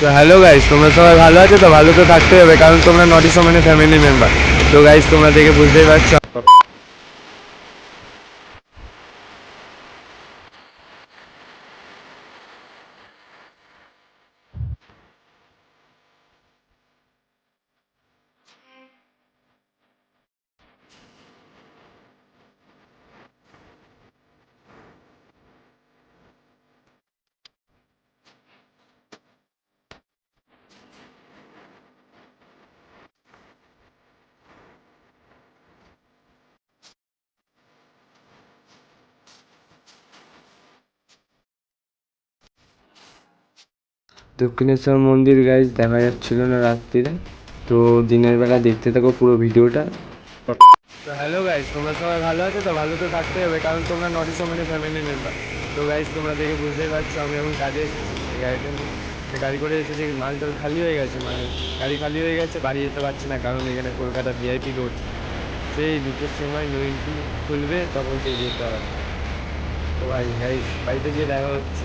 তো hello guys তোমরা সবাই ভালো আছো? তো ভালো তো থাকতে হবে, কারণ তোমরা নটি সমানে ফ্যামিলি মেম্বার তো গাইস তোমরা দেখে বুঝতেই পারছ দক্ষিণেশ্বর মন্দির গাইস দেখা যাচ্ছিল না রাত্রিরে। তো দিনের বেলা দেখতে থাকো পুরো ভিডিওটা। তো হ্যালো গাইস তোমরা সবাই ভালো আছো? তো ভালো তো থাকতে হবে, কারণ তোমরা নটি সমানে ফ্যামিলি মেম্বার তো গাইস তোমরা দেখে বুঝতেই পারছ, আমি এখন কাজে এসেছি। গাড়ি করে এসেছি, মাল টাল খালি হয়ে গেছে মানে গাড়ি খালি হয়ে গেছে, বাড়ি যেতে পারছি না, কারণ এখানে কলকাতা ভিআইপি রোড সেই দুটোর সময় নইনটি খুলবে, তখন সেই যেতে হবে। তো ভাই গাইস বাড়িতে গিয়ে দেখা হচ্ছে।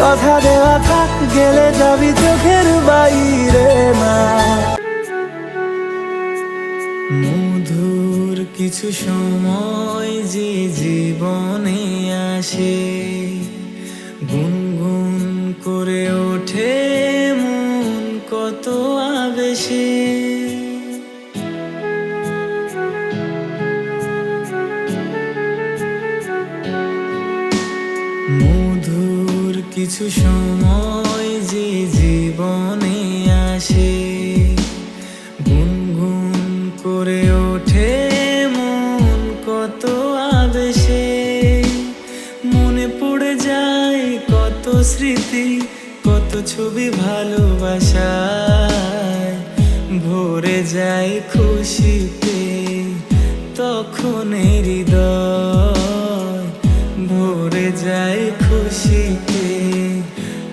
কথা দেওয়া থাক গেলে যাবি চোখের বাইরে না মধুর কিছু সময় যে জীবনে আসে। কিছু সময় যে জীবনে আসে, গুনগুন করে ওঠে মন কত আবেশে। মনে পড়ে যায় কত স্মৃতি, কত ছবি ভালোবাসায়। ভরে যায় খুশিতে তখন হৃদয়।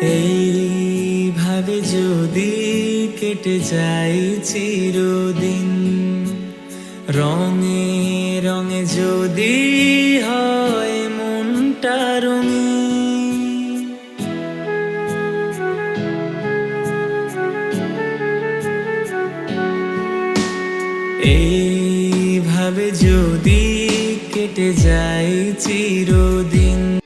এইভাবে যদি কেটে যাই চিরদিন, রঙে রঙে যদি হয় মনটা রঙিন। এইভাবে যদি কেটে যায় চিরদিন